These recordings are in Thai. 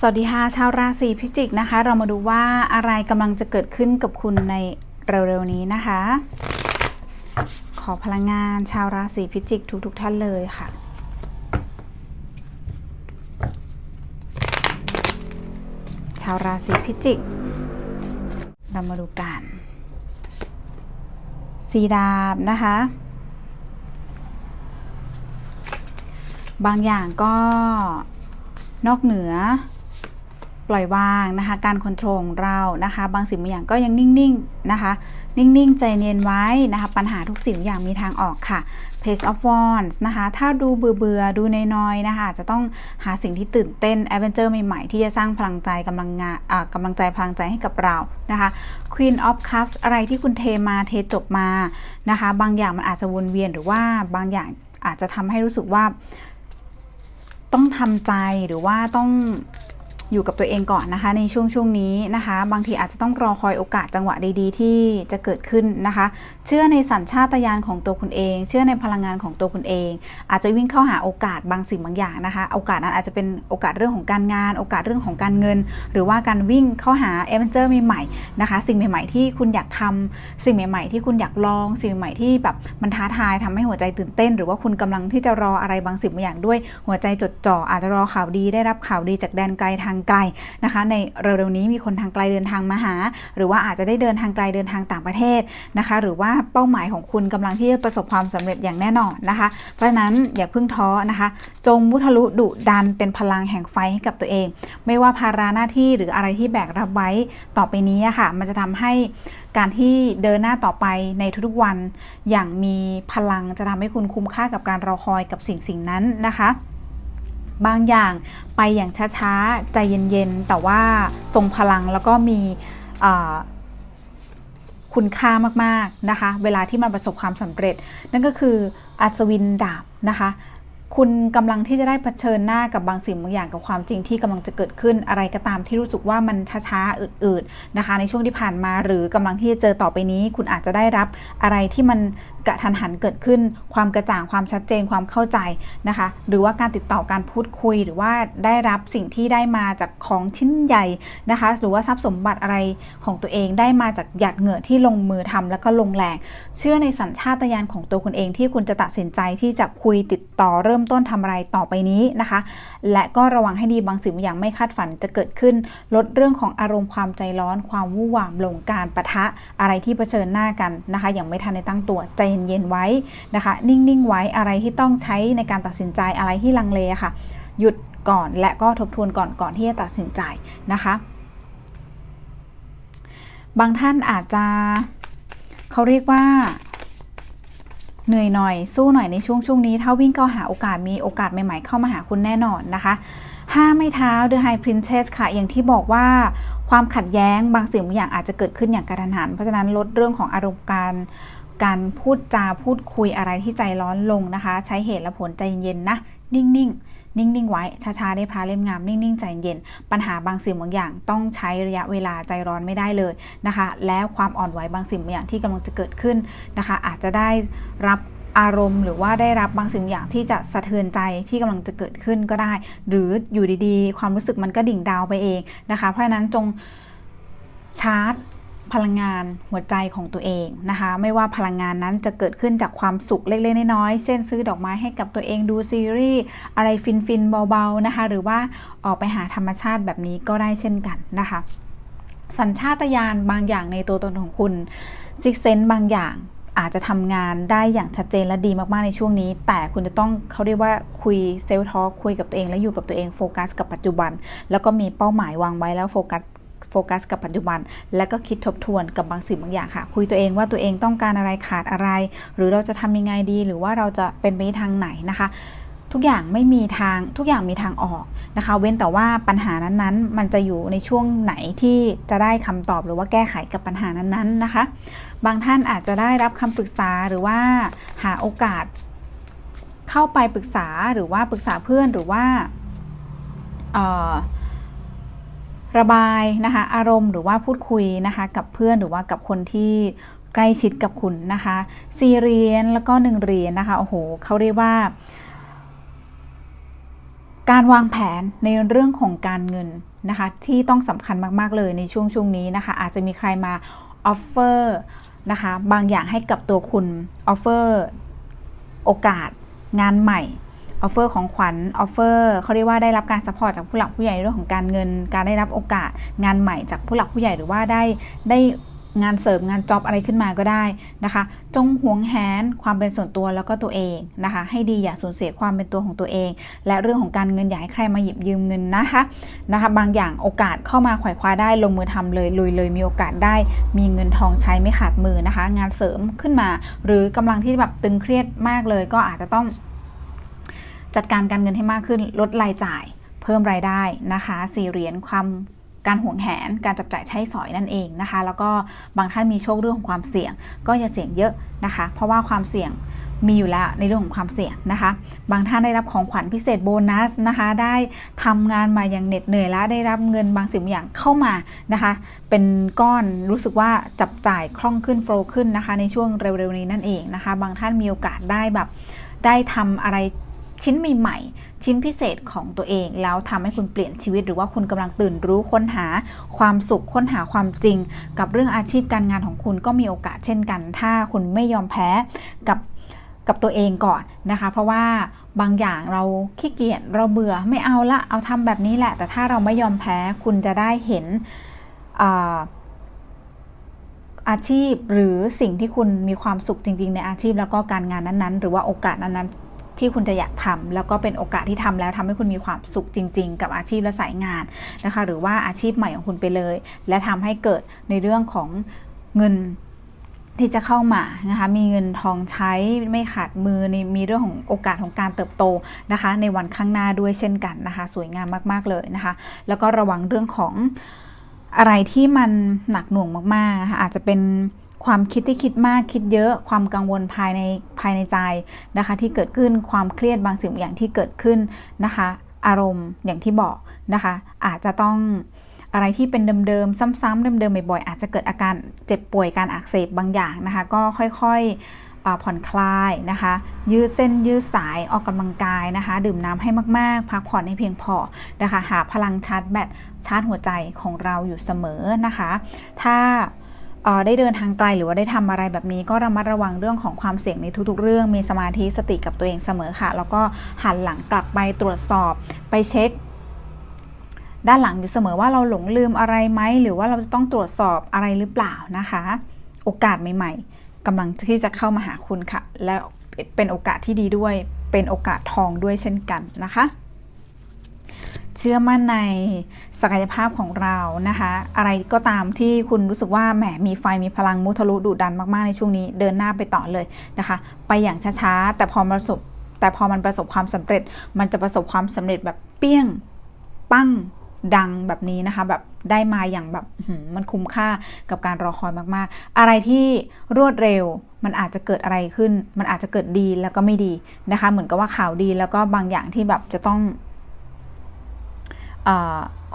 สวัสดีค่ะชาวราศีพิจิกนะคะ เรามาดูว่าอะไรกำลังจะเกิดขึ้นกับคุณในเร็วๆนี้นะคะ ขอพลังงานชาวราศีพิจิกทุกๆทท่านเลยค่ะ ชาวราศีพิจิก เรามาดูกันสีดาบนะคะ บางอย่างก็นอกเหนือ ปล่อยวางนะคะ การคอนโทรลของเรานะคะ บางสิ่งบางอย่างก็ยังนิ่งๆนะคะ นิ่งๆ ใจเย็นไว้นะคะ ปัญหาทุกสิ่งอย่างมีทางออกค่ะ Page of Wands นะคะ ถ้าดูเบื่อๆ ดูน้อยๆ นะคะอาจจะต้องหาสิ่งที่ตื่นเต้น a d v e n t u r e ใหม่ๆ ที่จะสร้างพลังใจกำลังงานกำลังใจพลังใจให้กับเรานะคะ Queen of Cups อะไรที่คุณเทมาเทจบมานะคะ บางอย่างมันอาจจะวนเวียนหรือว่าบางอย่างอาจจะทำให้รู้สึกว่า ต้องทำใจหรือว่าต้อง อยู่กับตัวเองก่อนนะคะ ในช่วงช่วงนี้นะคะ บางทีอาจจะต้องรอคอยโอกาสจังหวะดีๆ ที่จะเกิดขึ้นนะคะ เชื่อในสัญชาตญาณของตัวคุณเอง เชื่อในพลังงานของตัวคุณเอง อาจจะวิ่งเข้าหาโอกาสบางสิ่งบางอย่างนะคะ โอกาสนั้นอาจจะเป็นโอกาสเรื่องของการงาน โอกาสเรื่องของการเงิน หรือว่าการวิ่งเข้าหาเอเวนเจอร์ใหม่ๆนะคะ สิ่งใหม่ ๆ ที่คุณอยากทำสิ่งใหม่ ๆ ที่คุณอยากลอง สิ่งใหม่ที่แบบมันท้าทายทำให้หัวใจตื่นเต้น หรือว่าคุณกำลังที่จะรออะไรบางสิ่งบางอย่างด้วย หัวใจจดจ่ออาจจะรอข่าวดีได้รับข่าวดีจากแดนไกลทางไกลนะคะในเร็วๆนี้มีคนทางไกลเดินทางมาหา หรือว่าอาจจะได้เดินทางไกลเดินทางต่างประเทศนะคะ หรือว่าเป้าหมายของคุณกำลังที่จะประสบความสำเร็จอย่างแน่นอนนะคะ เพราะฉะนั้นอย่าเพิ่งท้อนะคะ จงมุทะลุดุดันเป็นพลังแห่งไฟให้กับตัวเอง ไม่ว่าภาระหน้าที่หรืออะไรที่แบกรับไว้ต่อไปนี้ค่ะ มันจะทำให้การที่เดินหน้าต่อไปในทุกๆวัน อย่างมีพลังจะทำให้คุณคุ้มค่ากับการรอคอยกับสิ่งสิ่งนั้นนะคะ บางอย่างไปอย่างช้าๆ ใจเย็นๆ แต่ว่าทรงพลังแล้วก็มีคุณค่ามากๆนะคะ เวลาที่มันประสบความสำเร็จ นั่นก็คืออัศวินดาบนะคะคุณกำลังที่จะได้เผชิญหน้ากับบางสิ่งบางอย่างกับความจริงที่กำลังจะเกิดขึ้นอะไรก็ตามที่รู้สึกว่ามันช้าๆอืดๆนะคะ ในช่วงที่ผ่านมาหรือกำลังที่จะเจอต่อไปนี้ คุณอาจจะได้รับอะไรที่มันกระทันหันเกิดขึ้น ความกระจ่างความชัดเจนความเข้าใจนะคะ หรือว่าการติดต่อการพูดคุยหรือว่าได้รับสิ่งที่ได้มาจากของชิ้นใหญ่นะคะ หรือว่าทรัพย์สมบัติอะไรของตัวเองได้มาจากหยาดเหงื่อที่ลงมือทำแล้วก็ลงแรงเชื่อในสัญชาตญาณของตัวคุณเองที่คุณจะตัดสินใจที่จะคุยติดต่อเริ่มต้นทำอะไรต่อไปนี้นะคะ และก็ระวังให้ดีบางสิ่งอย่างไม่คาดฝันจะเกิดขึ้น ลดเรื่องของอารมณ์ความใจร้อน ความวู่วามลงการประทะอะไรที่เผชิญหน้ากันนะคะ อย่างไม่ทันในตั้งตัวใจเย็นๆไว้นะคะ นิ่งๆไว้อะไรที่ต้องใช้ในการตัดสินใจอะไรที่ลังเลค่ะ หยุดก่อนและก็ทบทวนก่อนก่อนที่จะตัดสินใจนะคะ บางท่านอาจจะเขาเรียกว่าเหนื่อยหน่อยสู้หน่อยในช่วงช่วงนี้ ถ้าวิ่งเข้าหาโอกาสมีโอกาสใหม่ ๆ เข้ามาหาคุณแน่นอนนะคะห้าไม่เท้า The High Princess ค่ะ อย่างที่บอกว่าความขัดแย้งบางสิ่งบางอย่างอาจจะเกิดขึ้นอย่างกระทันหัน เพราะฉะนั้นลดเรื่องของอารมณ์การ การพูดจาพูดคุยอะไรที่ใจร้อนลงนะคะ ใช้เหตุและผลใจเย็นๆนะ นิ่งๆนิ่ง ๆ ไว้ ช้า ๆ ได้พระเล่มงาม นิ่ง ๆ ใจเย็น ปัญหาบางสิ่งบางอย่างต้องใช้ระยะเวลาใจร้อนไม่ได้เลยนะคะ แล้วความอ่อนไหวบางสิ่งบางอย่างที่กำลังจะเกิดขึ้นนะคะ อาจจะได้รับอารมณ์ หรือว่าได้รับบางสิ่งอย่างที่จะสะเทือนใจที่กำลังจะเกิดขึ้นก็ได้ หรืออยู่ดี ๆ ความรู้สึกมันก็ดิ่งดาวไปเองนะคะ เพราะฉะนั้นจงชาร์จ พลังงานหัวใจของตัวเองนะคะ ไม่ว่าพลังงานนั้นจะเกิดขึ้นจากความสุขเล็กๆน้อยๆเช่นซื้อดอกไม้ให้กับตัวเองดูซีรีส์อะไรฟินๆเบาๆนะคะหรือว่าออกไปหาธรรมชาติแบบนี้ก็ได้เช่นกันนะคะ สัญชาตญาณบางอย่างในตัวตนของคุณซิกเซนบางอย่างอาจจะทำงานได้อย่างชัดเจนและดีมากๆในช่วงนี้ แต่คุณจะต้องเขาเรียกว่าคุยเซลล์ทอคุยกับตัวเอง และอยู่กับตัวเองโฟกัสกับปัจจุบัน แล้วก็มีเป้าหมายวางไว้แล้วโฟกัส โฟกัสกับปัจจุบัน และก็คิดทบทวนกับบางสิ่งบางอย่างค่ะ คุยตัวเองว่าตัวเองต้องการอะไรขาดอะไร หรือเราจะทำยังไงดี หรือว่าเราจะเป็นไปทางไหนนะคะทุกอย่างไม่มีทางทุกอย่างมีทางออกนะคะ เว้นแต่ว่าปัญหานั้นๆ มันจะอยู่ในช่วงไหนที่จะได้คำตอบหรือว่าแก้ไขกับปัญหานั้นๆนะคะ บางท่านอาจจะได้รับคำปรึกษาหรือว่าหาโอกาส เข้าไปปรึกษาหรือว่าปรึกษาเพื่อนหรือว่า ระบายนะคะอารมณ์หรือว่าพูดคุยนะคะกับเพื่อนหรือว่ากับคนที่ใกล้ชิดกับคุณนะคะสี่เหรียญแล้วก็หนึ่งเหรียญนะคะโอ้โหเขาเรียกว่า การวางแผนในเรื่องของการเงินนะคะที่ต้องสำคัญมากๆเลยในช่วงช่วงนี้นะคะอาจจะมีใครมาออฟเฟอร์นะคะบางอย่างให้กับตัวคุณออฟเฟอร์โอกาสงานใหม่ ออฟเฟอร์ของขวัญออฟเฟอร์เขาเรียกว่าได้รับการสปอร์ตจากผู้หลักผู้ใหญ่ในเรื่องของการเงิน การได้รับโอกาสงานใหม่จากผู้หลักผู้ใหญ่หรือว่าได้ได้งานเสริมงานจ็อบอะไรขึ้นมาก็ได้นะคะ จงหวงแหนความเป็นส่วนตัวแล้วก็ตัวเองนะคะ ให้ดีอย่าสูญเสียความเป็นตัวของตัวเอง และเรื่องของการเงินอย่าให้ใครมาหยิบยืมเงินนะคะนะคะ บางอย่างโอกาสเข้ามาขวายคว้าได้ลงมือทำเลยลุยเลยมีโอกาสได้ มีเงินทองใช้ไม่ขาดมือนะคะ งานเสริมขึ้นมา หรือกำลังที่แบบตึงเครียดมากเลย ก็อาจจะต้อง จัดการการเงินให้มากขึ้น ลดรายจ่าย เพิ่มรายได้นะคะสี่เหรียญความการห่วงแหน การจับจ่ายใช้สอยนั่นเองนะคะ แล้วก็บางท่านมีโชคเรื่องของความเสี่ยง ก็อย่าเสี่ยงเยอะนะคะ เพราะว่าความเสี่ยงมีอยู่แล้วในเรื่องของความเสี่ยงนะคะ บางท่านได้รับของขวัญพิเศษโบนัสนะคะ ได้ทำงานมาอย่างเหน็ดเหนื่อยแล้วได้รับเงินบางสิ่งบางอย่างเข้ามานะคะ เป็นก้อนรู้สึกว่าจับจ่ายคล่องขึ้นโฟล์ขึ้นนะคะ ในช่วงเร็วๆนี้นั่นเองนะคะ บางท่านมีโอกาสได้แบบได้ทำอะไร ชิ้นใหม่ๆ ชิ้นพิเศษของตัวเอง แล้วทำให้คุณเปลี่ยนชีวิต หรือว่าคุณกำลังตื่นรู้ค้นหาความสุขค้นหาความจริง กับเรื่องอาชีพการงานของคุณก็มีโอกาสเช่นกัน ถ้าคุณไม่ยอมแพ้กับกับตัวเองก่อนนะคะ เพราะว่าบางอย่างเราขี้เกียจเราเบื่อไม่เอาละเอาทำแบบนี้แหละ แต่ถ้าเราไม่ยอมแพ้คุณจะได้เห็นอาชีพหรือสิ่งที่คุณมีความสุขจริง ๆ ในอาชีพแล้วก็การงานนั้นๆ หรือว่าโอกาสนั้นๆ ที่คุณจะอยากทำแล้วก็เป็นโอกาสที่ทำแล้วทำให้คุณมีความสุขจริง ๆ กับอาชีพและสายงานนะคะ หรือว่าอาชีพใหม่ของคุณไปเลย และทำให้เกิดในเรื่องของเงินที่จะเข้ามานะคะ มีเงินทองใช้ไม่ขาดมือในมีเรื่องของโอกาสของการเติบโตนะคะ ในวันข้างหน้าด้วยเช่นกันนะคะ สวยงามมาก ๆ เลยนะคะ แล้วก็ระวังเรื่องของอะไรที่มันหนักหน่วงมากๆนะคะอาจจะเป็น ความคิดที่คิดมากคิดเยอะความกังวลภายในภายในใจนะคะ ที่เกิดขึ้นความเครียดบางสิ่งอย่างที่เกิดขึ้นนะคะ อารมณ์อย่างที่บอกนะคะ อาจจะต้องอะไรที่เป็นเดิมๆซ้ำๆเดิมๆบ่อยๆอาจจะเกิดอาการเจ็บป่วยการอักเสบบางอย่างนะคะ ก็ค่อยๆผ่อนคลายนะคะ ยืดเส้นยืดสายออกกำลังกายนะคะ ดื่มน้ำให้มากๆ พักผ่อนให้เพียงพอนะคะ หาพลังชาร์จแบตชาร์จหัวใจของเราอยู่เสมอนะคะ ถ้า ได้เดินทางไกลหรือว่าได้ทำอะไรแบบนี้ ก็ระมัดระวังเรื่องของความเสี่ยงในทุกๆ เรื่อง มีสมาธิสติกับตัวเองเสมอค่ะ แล้วก็หันหลังกลับไปตรวจสอบไปเช็คด้านหลังอยู่เสมอว่าเราหลงลืมอะไรไหมหรือว่าเราจะต้องตรวจสอบอะไรหรือเปล่านะคะ โอกาสใหม่ๆกำลังที่จะเข้ามาหาคุณค่ะ และเป็นโอกาสที่ดีด้วย เป็นโอกาสทองด้วยเช่นกันนะคะ เชื่อมั่นในศักยภาพของเรานะคะ อะไรก็ตามที่คุณรู้สึกว่าแหมมีไฟมีพลังมุทะลุดุดันมากๆในช่วงนี้ เดินหน้าไปต่อเลยนะคะ ไปอย่างช้าๆ แต่พอประสบแต่พอมันประสบความสำเร็จ มันจะประสบความสำเร็จแบบเปี้ยงปั้งดังแบบนี้นะคะ แบบได้มาอย่างแบบมันคุ้มค่ากับการรอคอยมากๆ อะไรที่รวดเร็วมันอาจจะเกิดอะไรขึ้น มันอาจจะเกิดดีแล้วก็ไม่ดีนะคะ เหมือนกับว่าข่าวดีแล้วก็บางอย่างที่แบบจะต้อง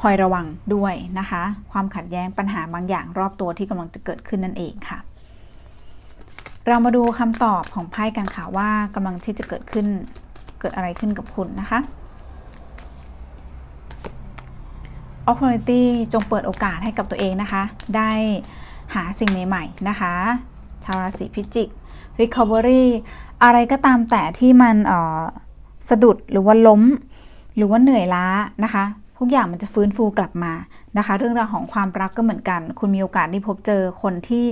คอยระวังด้วยนะคะ ความขัดแย้งปัญหาบางอย่างรอบตัวที่กำลังจะเกิดขึ้นนั่นเองค่ะ เรามาดูคำตอบของไพ่กันค่ะว่ากำลังที่จะเกิดขึ้นเกิดอะไรขึ้นกับคุณนะคะ opportunity จงเปิดโอกาสให้กับตัวเองนะคะ ได้หาสิ่งใหม่ๆนะคะ ชาวราศีพิจิก recovery อะไรก็ตามแต่ที่มันออสะดุดหรือว่าล้ม หรือว่าเหนื่อยล้านะคะ ทุกอย่างมันจะฟื้นฟูกลับมานะคะ เรื่องราวของความรักก็เหมือนกัน คุณมีโอกาสได้พบเจอคนที่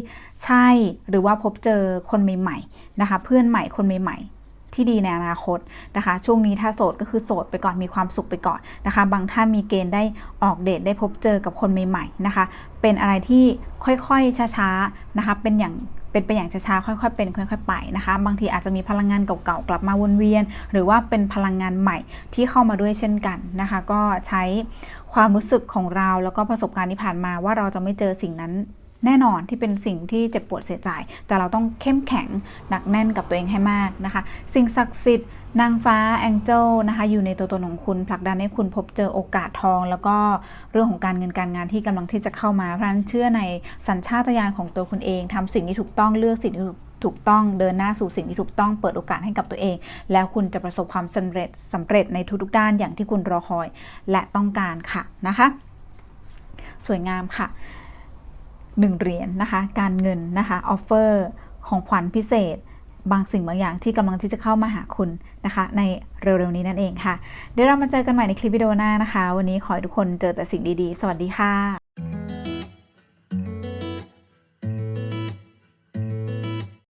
ใช่หรือว่าพบเจอคนใหม่ๆนะคะ เพื่อนใหม่คนใหม่ ๆที่ดีในอนาคตนะคะ ช่วงนี้ถ้าโสดก็คือโสดไปก่อนมีความสุขไปก่อนนะคะ บางท่านมีเกณฑ์ได้ออกเดทได้พบเจอกับคนใหม่ ๆนะคะ เป็นอะไรที่ค่อยๆช้าๆนะคะ เป็นอย่าง เป็นไปอย่างช้าๆ ค่อยๆ เป็นค่อยๆ ไปนะคะ บางทีอาจจะมีพลังงานเก่าๆ กลับมาวนเวียน หรือว่าเป็นพลังงานใหม่ที่เข้ามาด้วยเช่นกันนะคะ ก็ใช้ความรู้สึกของเราแล้วก็ประสบการณ์ที่ผ่านมาว่าเราจะไม่เจอสิ่งนั้น แน่นอนที่เป็นสิ่งที่เจ็บปวดเสียใจ แต่เราต้องเข้มแข็งหนักแน่นกับตัวเองให้มากนะคะ สิ่งศักดิ์สิทธิ์นางฟ้าแองเจิลนะคะอยู่ในตัวตนของคุณผลักดันให้คุณพบเจอโอกาสทอง แล้วก็เรื่องของการเงินการงานที่กำลังที่จะเข้ามาเพราะฉะนั้นเชื่อในสัญชาตญาณของตัวคุณเองทำสิ่งที่ถูกต้องเลือกสิ่งที่ถูกต้องเดินหน้าสู่สิ่งที่ถูกต้องเปิดโอกาสให้กับตัวเอง แล้วคุณจะประสบความสำเร็จสำเร็จในทุกๆด้านอย่างที่คุณรอคอย และต้องการค่ะนะคะ สวยงามค่ะ 1 เหรียญนะคะ การเงินนะคะออฟเฟอร์ของขวัญพิเศษ บางสิ่งบางอย่างที่กำลังที่จะเข้ามาหาคุณนะคะ ในเร็วๆนี้นั่นเองค่ะ เดี๋ยวเรามาเจอกันใหม่ในคลิปวิดีโอหน้านะคะ วันนี้ขอให้ทุกคนเจอแต่สิ่งดีๆ สวัสดีค่ะ